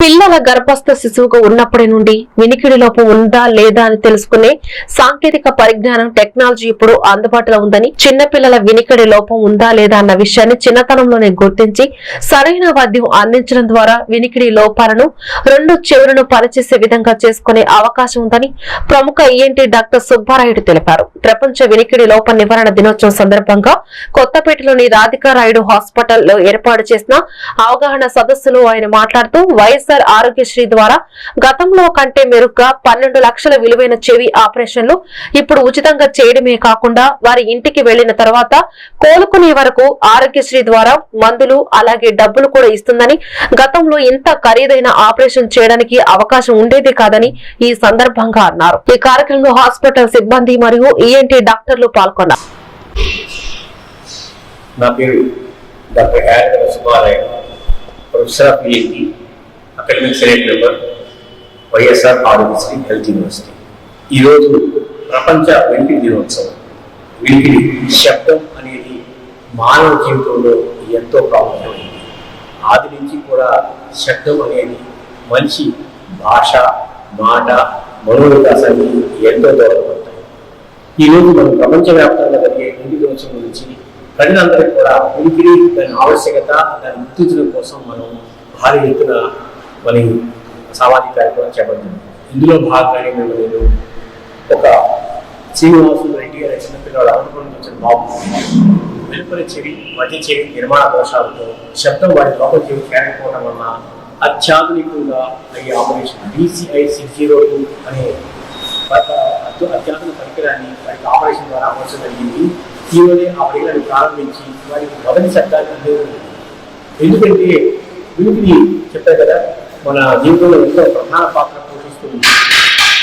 పిల్లల గర్భస్థ శిశువుగా ఉన్నప్పటి నుండి వినికిడి లోపం ఉందా లేదా అని తెలుసుకునే సాంకేతిక పరిజ్ఞానం టెక్నాలజీ ఇప్పుడు అందుబాటులో ఉందని చిన్న పిల్లల వినికిడి లోపం ఉందా లేదా అన్న విషయాన్ని చిన్నతనంలోనే గుర్తించి సరైన వైద్యం అందించడం ద్వారా వినికిడి లోపాలను రెండు చెవులను పనిచేసే విధంగా చేసుకునే అవకాశం ఉందని ప్రముఖ ఈఎన్టీ డాక్టర్ సుబ్బారాయుడు తెలిపారు. ప్రపంచ వినికిడి లోప నివారణ దినోత్సవం సందర్భంగా కొత్తపేటలోని రాధికారాయుడు హాస్పిటల్లో ఏర్పాటు చేసిన అవగాహన సదస్సులో ఆయన మాట్లాడుతూ వైఎస్ఆర్ ఆరోగ్యశ్రీ ద్వారా గతంలో కంటే మెరుగ్గా పన్నెండు లక్షల విలువైన చెవి ఆపరేషన్లు ఇప్పుడు ఉచితంగా చేయడమే కాకుండా వారి ఇంటికి వెళ్ళిన తర్వాత కోలుకునే వరకు ఆరోగ్యశ్రీ ద్వారా మందులు అలాగే డబ్బులు కూడా ఇస్తుందని గతంలో ఇంత ఖరీదైన ఆపరేషన్ చేయడానికి అవకాశం ఉండేది కాదని ఈ సందర్భంగా అన్నారు. ఈ కార్యక్రమంలో హాస్పిటల్ సిబ్బంది మరియు ఈఎన్టీ డాక్టర్లు పాల్గొన్నారు. నా పేరు doctor Yadava Subbarayana professor of ENT academic senate member YSR Aarogyasri health university. ఈరోజు ప్రపంచ వెంటి దినోత్సవం. వెంకిడి శబ్దం అనేది మానవ జీవితంలో ఎంతో ప్రాముఖ్యమైనది. ఆది నుంచి కూడా శబ్దం అనేది మనిషి భాష మాట మనోవికాసాన్ని ఎంతో దోహదపడతాయి. ఈ రోజు మనం ప్రపంచవ్యాప్తంగా జరిగే వెండి దినోత్సవం గురించి ప్రజలందరికీ కూడా ఉనికిడి దాని ఆవశ్యకత దాన్ని గుర్తించడం కోసం మనం భారీ ఎత్తున మరి సామాజిక కార్యక్రమం చేపడుతుంది ఇందులో భాగంగానే మేము నేను ఒక శ్రీనివాసు రెడ్డి అనే చిన్నపిల్లవాడు అనుకుని వచ్చిన బాబు వెలుపల చెవి మధ్య చెవి నిర్మాణ దోషాలతో శబ్దం వాడి లోపల చెవి కేరకపోవడం వలన అత్యాధునికంగా అయ్యే operation BCI six zero two అనే అత్యాధునిక పరికరాన్ని వారికి ఆపరేషన్ ద్వారా అమర్చడం జరిగింది. ఈరోజే ఆ పరికరాన్ని ప్రారంభించి వారికి మొదటి శబ్దాన్ని అందించడం ఎందుకంటే వీటిని చెప్పారు కదా మన జీవితంలో ఎంతో ప్రధాన పాత్ర పోషిస్తుంది.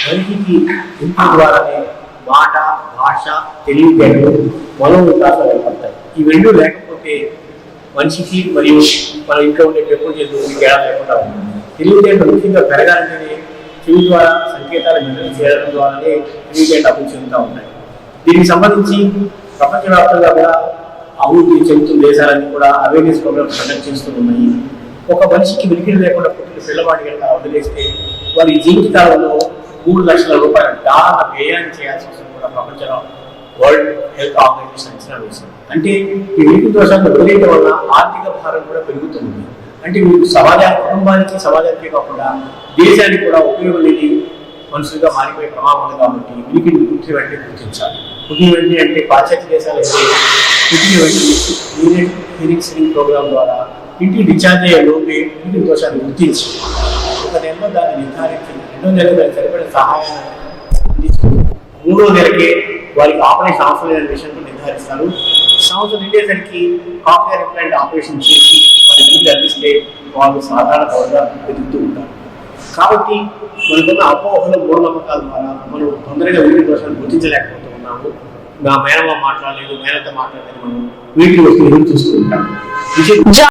మనిషికి ఇంటి ద్వారానే మాట భాష తెలివితేటలు మనో వికాసాలు ఏర్పడతాయి ఈ రెండు లేకపోతే మనిషికి మరియు మన ఇంట్లో ఉండే పెంపుడు జంతువులకి తేడా లేకుండా ఉంటుంది. తెలివితేటలు ముఖ్యంగా పెరగాలంటేనే చెవి ద్వారా సంకేతాలు విడుదల చేయడం ద్వారానే తెలివితేట అభివృద్ధి చెందుతూ ఉంటాయి. దీనికి సంబంధించి ప్రపంచవ్యాప్తంగా కూడా అభివృద్ధి చెందుతున్న దేశాలన్నీ కూడా అవేర్నెస్ ప్రోగ్రామ్స్ కండక్ట్ చేస్తూ ఉన్నాయి. ఒక మనిషికి వెలిగిరి లేకుండా పుట్టిన పిల్లవాడి కనుక వదిలేస్తే వారి జీవితాలలో మూడు లక్షల రూపాయల దారుణ వ్యయాన్ని చేయాల్సి వస్తుంది కూడా ప్రపంచంలో. వరల్డ్ హెల్త్ ఆర్గనైజేషన్ అంచనా వేసింది అంటే ఈ నీటి దోషాన్ని వదిలేయడం వల్ల ఆర్థిక భారం కూడా పెరుగుతుంది. అంటే మీరు సమాజ కుటుంబానికి సమాజానికి కాకుండా దేశానికి కూడా ఉపయోగం లేని మనుషులుగా మారిపోయే ప్రమాదం ఉంది కాబట్టి వినికిడి గుర్తి వెంటనే గుర్తించాలి. పుట్టి వెంటనే అంటే పాశ్చాత్య దేశాలు అయితే పుట్టిన వెంటనే ప్రోగ్రామ్ ద్వారా ఇంటికి డిశ్చార్జ్ అయ్యే లోపే వినికిడి దోషాన్ని గుర్తించి ఒక నెలలో దాన్ని నిర్ధారించి రెండో నెలలో దానికి సరిపడే సహాయాన్ని అందిస్తూ మూడో నెలకే వారికి ఆపరేషన్ అవసరం లేని విషయంలో నిర్ధారిస్తారు. సంవత్సరం నిండేసరికి కాక్లియర్ ఇంప్లాంట్ ఆపరేషన్ చేసి వారి ఇంటికి అందిస్తే వాళ్ళు సాధారణ పౌరుగా వెతుకుతూ ఉంటారు. కాబట్టి మనకున్న అపోహలు మూఢనమ్మకాల ద్వారా మనం తొందరగా వీటి దోషాన్ని గుర్తించలేకపోతూ ఉన్నాము నా మేనమ్మ మాట్లాడలేదు మేనత్త మాట్లాడలేదు మనం వీటి వస్తువులు చూస్తూ ఉంటాం.